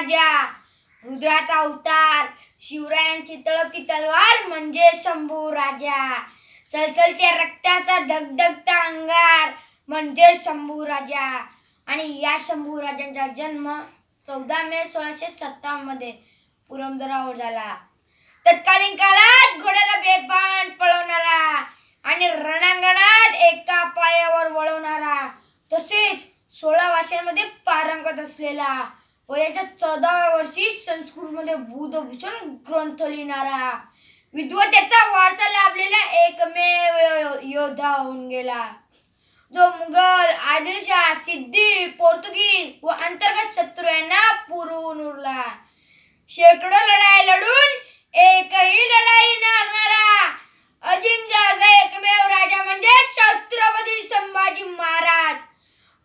राजा रुद्राचा अवतार शिवरायांची तळपती तलवार म्हणजे शंभू राजा. सलसलत्या रक्ताचा धगधगता अंगार म्हणजे शंभू राजा. आणि या शंभू राजांचा जन्म चौदा मे सोळाशे सत्तावन्नमध्ये पुरंदरावर झाला. तत्कालीन काळात घोड्याला बेपान पळवणारा आणि रणांगणात एका पायावर वळवणारा तसेच सोळा भाषांमध्ये पारंगत असलेला. वयाच्या चौदाव्या वर्षी संस्कृतमध्ये बुधभूषण ग्रंथ लिहिणारा. विद्वतेचा वारसा लाभलेला एकमेव यो- योद्धा होऊन गेला. जो मुघल आदिलशाह सिद्धी पोर्तुगीज व अंतर्गत शत्रू यांना पुरवून उरला. शेकडो लढाई लढून एकही लढाई न हरणारा अजिंक्य असा एकमेव राजा म्हणजे छत्रपती संभाजी महाराज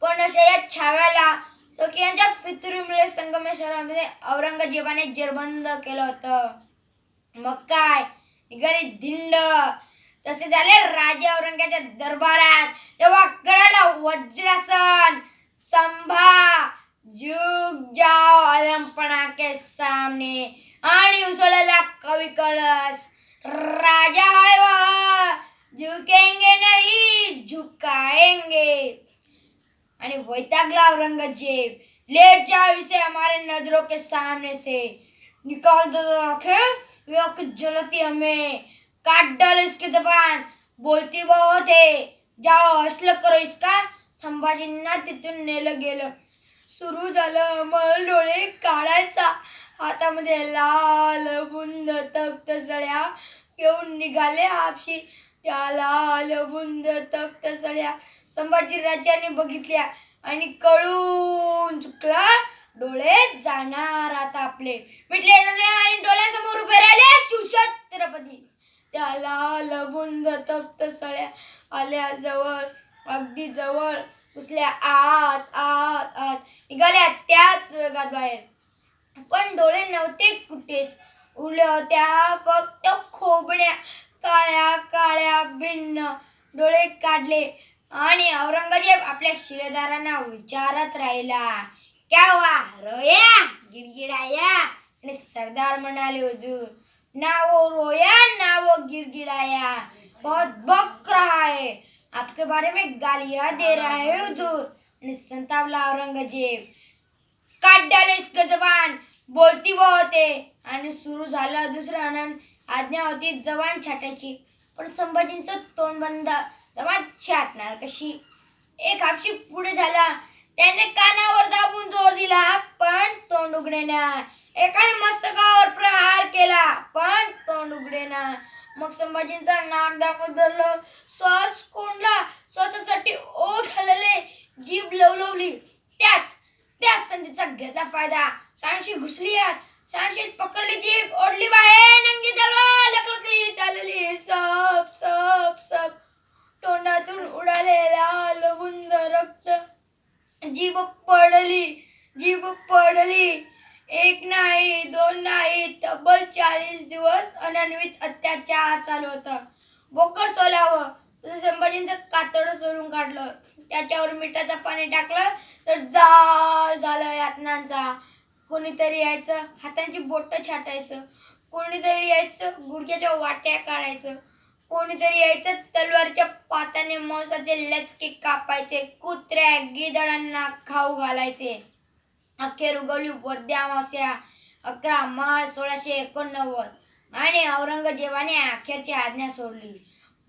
पण अशा या छाव्याला सखियांच्या फितुरीमुळे संगमेश्वरामध्ये औरंगजेबाने जेरबंद केलं होतं. मग काय? निघाली धिंड तसे झाले राजे औरंगाच्या दरबारात. तेव्हा कळाला वज्रासन संभा जुग जाओ अलंपणा के सामने आणि उसळलेला कवी कळस. राजा है झुकेंगे नाही झुकाएंगे आणि वैतागला औरंगजेब. ले जाओ इसे हमारे नजरों के सामने से। निकाल दो आंखें। जलती हमें। काट डाल इसकी जबान। बोलती बहुत है। जाओ असलं करो इसका। संभाजींना तिथून नेलं गेलं सुरू झालं अमल डोळे काढायचा। हातामध्ये लाल बुंद तप्त सळ्या घेऊन निघाले आपशी. त्या लाल बुंद तप्त सळ्या संभाजी राजाने बघितल्या. आणि कळून चुकला डोळे जाणार आता आपले. मिटले डोळे आणि डोळ्यासमोर उभे राहिले शिवछत्रपती त्याला लाल तप्त सळ्या आल्या जवळ अगदी जवळ घुसल्या आत आत आत. निघाल्या त्याच वेगात बाहेर. पण डोळे नव्हते कुठेच. उरल्या होत्या फक्त खोबण्या काळ्या काळ्या भिन्न डोळे काढले. आणि औरंगजेब आपल्या शिलेदारांना विचारत राहिला क्या वा रोया? गिड़गिड़ाया? आणि सरदार म्हणाले हुजूर ना वो रोया ना वो गिड़गिड़ाया। बहुत बक रहा है। आपके बारे में गालियां दे रहा है हुजूर। आणि संतावला औरंगजेब काट डाले इसका जवान। बोलती वो होते आणि सुरू झालं दुसरं आनंद आज्ञा होती जवान छाटायची पण संभाजींचं तोंड बंद जवान छाटणार कशी? एक हापशी पुढे झाला. त्याने कानावर दाबून जोर दिला पण तोंड उघडेना एकाने मस्तकावर प्रहार केला पण तोंड उघडेना मग संभाजींचा नाक दाखवून धरलं. श्वास कोंडला. श्वासासाठी ओठ हलले जीभ लवलवली. त्याच त्याच संधीचा घेतला फायदा. सांशी घुसली आत. सांशीत पकडली जीभ ओढली बाहेर. नंगी तलवार लकलकली चालली. सप सप सप. तोंडातून उडालेला लबुंद रक्त. जीभ पडली जीभ पडली. एक नाही दोन नाही तब्बल चाळीस दिवस अनन्वित अत्याचार चालू होता. बोकड सोलावं. तसं संभाजींचं कातड सोलून काढलं. त्याच्यावर मिठाचं पाणी टाकलं तर जाळ झालं यातनांचा. कोणीतरी यायचं हातांची बोटं छाटायचं. कोणीतरी यायचं गुडघ्याच्या वाट्या काढायचं. कोणीतरी यायचं तलवारच्या पाताने मांसाचे लचके कापायचे कुत्र्या गिदडांना खाऊ घालायचे. अखेर उगवली वद्या अमावस्या अकरा मार्च सोळाशे एकोणनव्वद. आणि औरंगजेबाने अखेरची आज्ञा सोडली.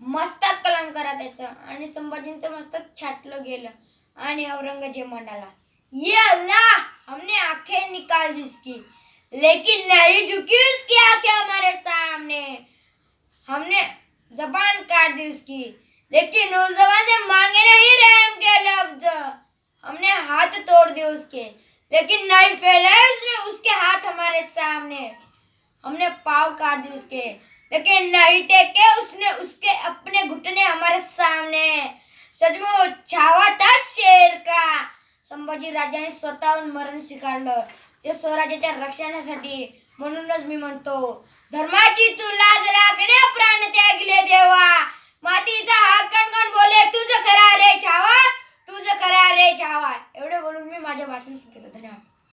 मस्तक कलम करा त्याचं आणि संभाजींचं मस्तक छाटलं गेलं आणि औरंगजेब म्हणाला ये अल्लाह हमने आंखें निकाल दी लेकिन नहीं झुकी उसकी आंखें हमारे सामने. हमने जबान काट दी उसकी लेकिन उस जमा से मांगे नहीं रहम के लफ्ज। हमने हाथ तोड़ दिए उसके। लेकिन नहीं फैलाए उसने उसके हाथ हमारे सामने। हमने पाव काट दिए उसके। लेकिन नहीं टेके उसने उसके अपने घुटने हमारे सामने। सचमुच छावा था शेर का। संभाजी राजाने स्वतःहून मरण स्वीकारलं ते स्वराज्याच्या रक्षणासाठी म्हणूनच मी म्हणतो धर्माची तू लाज राखणे